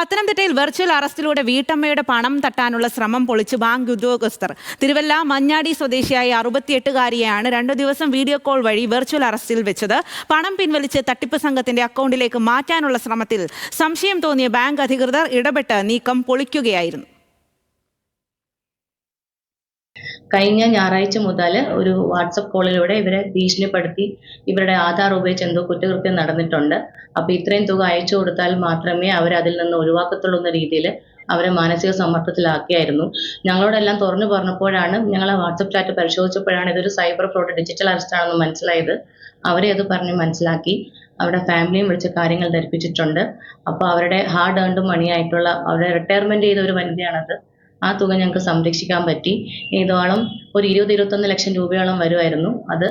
പത്തനംതിട്ടയിൽ വെർച്വൽ അറസ്റ്റിലൂടെ വീട്ടമ്മയുടെ പണം തട്ടാനുള്ള ശ്രമം പൊളിച്ച് ബാങ്ക് ഉദ്യോഗസ്ഥർ. തിരുവല്ല മഞ്ഞാടി സ്വദേശിയായ അറുപത്തിയെട്ടുകാരിയെയാണ് രണ്ടു ദിവസം വീഡിയോ കോൾ വഴി വെർച്വൽ അറസ്റ്റിൽ വെച്ചത്. പണം പിൻവലിച്ച് തട്ടിപ്പ് സംഘത്തിന്റെ അക്കൗണ്ടിലേക്ക് മാറ്റാനുള്ള ശ്രമത്തിൽ സംശയം തോന്നിയ ബാങ്ക് അധികൃതർ ഇടപെട്ട് നീക്കം പൊളിക്കുകയായിരുന്നു. കഴിഞ്ഞ ഞായറാഴ്ച മുതൽ ഒരു വാട്സപ്പ് കോളിലൂടെ ഇവരെ ഭീഷണിപ്പെടുത്തി ഇവരുടെ ആധാർ ഉപയോഗിച്ച് എന്തോ കുറ്റകൃത്യം നടന്നിട്ടുണ്ട്. അപ്പോൾ ഇത്രയും തുക അയച്ചു കൊടുത്താൽ മാത്രമേ അവർ അതിൽ നിന്ന് ഒഴിവാക്കത്തുള്ളൂ എന്ന രീതിയിൽ അവരെ മാനസിക സമ്മർദ്ദത്തിലാക്കിയായിരുന്നു. ഞങ്ങളോടെല്ലാം തുറന്നു പറഞ്ഞപ്പോഴാണ് ഞങ്ങൾ വാട്സപ്പ് ചാറ്റ് പരിശോധിച്ചപ്പോഴാണ് ഇതൊരു സൈബർ ഫ്രോഡ് ഡിജിറ്റൽ അറസ്റ്റ് ആണെന്ന് മനസ്സിലായത്. അവരെ അത് പറഞ്ഞ് മനസ്സിലാക്കി. അവരുടെ ഫാമിലിയും വിളിച്ച് കാര്യങ്ങൾ ധരിപ്പിച്ചിട്ടുണ്ട്. അപ്പോൾ അവരുടെ ഹാർഡ് ഏൺഡ് മണി ആയിട്ടുള്ള അവരുടെ റിട്ടയർമെന്റ് ചെയ്ത ഒരു വനിതയാണത്. ആ തുക ഞങ്ങൾക്ക് സംരക്ഷിക്കാൻ പറ്റി. ഏതോളം ഒരു ഇരുപത് ഇരുപത്തൊന്ന് ലക്ഷം രൂപയോളം വരുമായിരുന്നു അത്.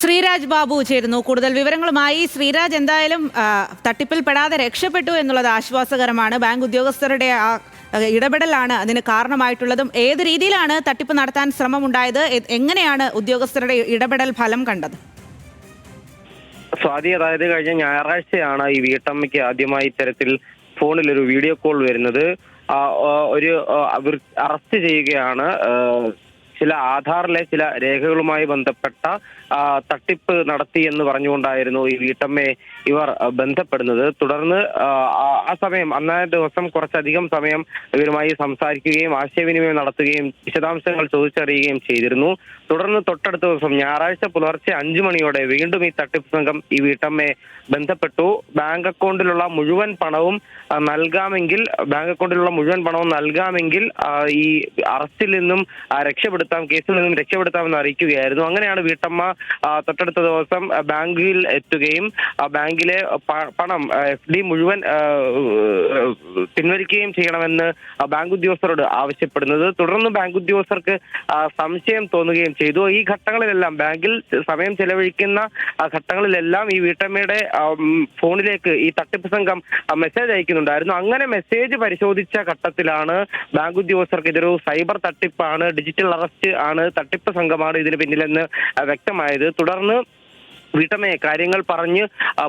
ശ്രീരാജ് ബാബു ചേരുന്നു. കൂടുതൽ വിവരങ്ങളുമായി ശ്രീരാജ് എന്തായാലും തട്ടിപ്പിൽ പെടാതെ രക്ഷപ്പെട്ടു എന്നുള്ളത് ആശ്വാസകരമാണ്. ബാങ്ക് ഉദ്യോഗസ്ഥരുടെ ആ ആ, ഇടപെടലാണ് അതിന് കാരണമായിട്ടുള്ളതും. ഏത് രീതിയിലാണ് തട്ടിപ്പ് നടത്താൻ ശ്രമമുണ്ടായത്? എങ്ങനെയാണ് ഉദ്യോഗസ്ഥരുടെ ഇടപെടൽ ഫലം കണ്ടത്? സ്വാതി അതായത് കഴിഞ്ഞ ഞായറാഴ്ചയാണ് ഈ വീട്ടമ്മയ്ക്ക് ആദ്യമായി ഇത്തരത്തിൽ ഫോണിൽ ഒരു വീഡിയോ കോൾ വരുന്നത് ഒരു അറസ്റ്റ് ചെയ്യുകയാണ് ചില ആധാറിലെ ചില രേഖകളുമായി ബന്ധപ്പെട്ട തട്ടിപ്പ് നടത്തി എന്ന് പറഞ്ഞുകൊണ്ടായിരുന്നു ഈ വീട്ടമ്മയെ ഇവർ ബന്ധപ്പെടുന്നത്. തുടർന്ന് ആ, സമയം അന്നേ ദിവസം കുറച്ചധികം സമയം ഇവരുമായി സംസാരിക്കുകയും ആശയവിനിമയം നടത്തുകയും വിശദാംശങ്ങൾ ചോദിച്ചറിയുകയും ചെയ്തിരുന്നു. തുടർന്ന് തൊട്ടടുത്ത ദിവസം ഞായറാഴ്ച പുലർച്ചെ അഞ്ചു മണിയോടെ വീണ്ടും ഈ തട്ടിപ്പ് സംഘം ഈ വീട്ടമ്മയെ ബന്ധപ്പെട്ടു. ബാങ്ക് അക്കൗണ്ടിലുള്ള മുഴുവൻ പണവും നൽകാമെങ്കിൽ ബാങ്ക് അക്കൗണ്ടിലുള്ള മുഴുവൻ പണവും നൽകാമെങ്കിൽ ഈ അറസ്റ്റിൽ നിന്നും ആ, രക്ഷപ്പെടുത്താം കേസിൽ നിന്നും രക്ഷപ്പെടുത്താമെന്ന് അറിയിക്കുകയായിരുന്നു. അങ്ങനെയാണ് വീട്ടമ്മ തൊട്ടടുത്ത ദിവസം ബാങ്കിൽ എത്തുകയും ബാങ്കിലെ പണം എഫ് ഡി മുഴുവൻ പിൻവലിക്കുകയും ചെയ്യണമെന്ന് ബാങ്ക് ഉദ്യോഗസ്ഥരോട് ആവശ്യപ്പെടുന്നത്. തുടർന്ന് ബാങ്ക് ഉദ്യോഗസ്ഥർക്ക് സംശയം തോന്നുകയും ചെയ്തു. ഈ ഘട്ടങ്ങളിലെല്ലാം ബാങ്കിൽ സമയം ചെലവഴിക്കുന്ന ഘട്ടങ്ങളിലെല്ലാം ഈ വീട്ടമ്മയുടെ ഫോണിലേക്ക് ഈ തട്ടിപ്പ് സംഘം മെസ്സേജ് അയക്കുന്നുണ്ടായിരുന്നു. അങ്ങനെ മെസ്സേജ് പരിശോധിച്ച ഘട്ടത്തിലാണ് ബാങ്ക് ഉദ്യോഗസ്ഥർക്ക് ഇതൊരു സൈബർ തട്ടിപ്പാണ് ഡിജിറ്റൽ അറസ്റ്റ് ആണ് തട്ടിപ്പ് സംഘമാണ് ഇതിന് പിന്നിലെന്ന് വ്യക്തമായത്. തുടർന്ന് വീട്ടമ്മയെ കാര്യങ്ങൾ പറഞ്ഞ്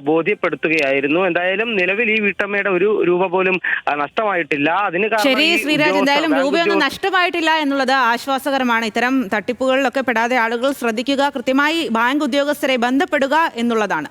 ബോധ്യപ്പെടുത്തുകയായിരുന്നു. എന്തായാലും നിലവിൽ ഈ വീട്ടമ്മയുടെ ഒരു രൂപ പോലും നഷ്ടമായിട്ടില്ല. അതിന് കാരണം ശരി ശ്രീരാജ്. എന്തായാലും രൂപയൊന്നും നഷ്ടമായിട്ടില്ല എന്നുള്ളത് ആശ്വാസകരമാണ്. ഇത്തരം തട്ടിപ്പുകളിലൊക്കെ പെടാതെ ആളുകൾ ശ്രദ്ധിക്കുക കൃത്യമായി ബാങ്ക് ഉദ്യോഗസ്ഥരെ ബന്ധപ്പെടുക എന്നുള്ളതാണ്.